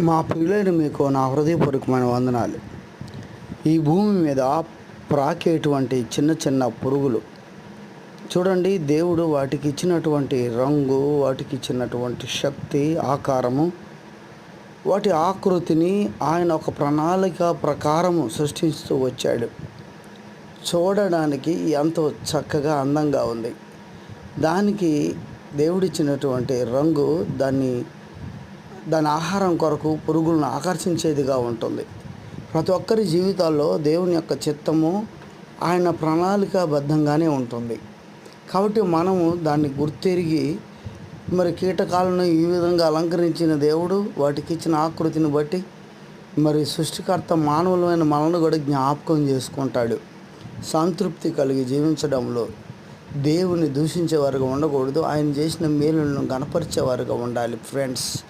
మా ప్రియులైన మీకు నా హృదయపూర్వకమైన వందనాలు. ఈ భూమి మీద ప్రాకేటువంటి చిన్న చిన్న పురుగులు. చూడండి దేవుడు వాటికి ఇచ్చినటువంటి రంగు వాటికి ఇచ్చినటువంటి శక్తి ఆకారము వాటి ఆకృతిని ఆయన ఒక ప్రణాళిక ప్రకారము సృష్టిస్తూ వచ్చాడు. చూడడానికి ఎంతో చక్కగా అందంగా ఉంది. దానికి దేవుడిచ్చినటువంటి రంగు దాన్ని దాని ఆహారం కొరకు పురుగులను ఆకర్షించేదిగా ఉంటుంది. ప్రతి ఒక్కరి జీవితాల్లో దేవుని యొక్క చిత్తము ఆయన ప్రణాళికాబద్ధంగానే ఉంటుంది. కాబట్టి మనము దాన్ని గుర్తెరిగి మరి కీటకాలను ఈ విధంగా అలంకరించిన దేవుడు వాటికి ఇచ్చిన ఆకృతిని బట్టి మరి సృష్టికర్త మానవులమైన మనల్ని కూడా జ్ఞాపకం చేసుకుంటాడు. సంతృప్తి కలిగి జీవించడంలో దేవుని దూషించేవారుగా ఉండకూడదు. ఆయన చేసిన మేలులను గణపరిచేవారుగా ఉండాలి ఫ్రెండ్స్.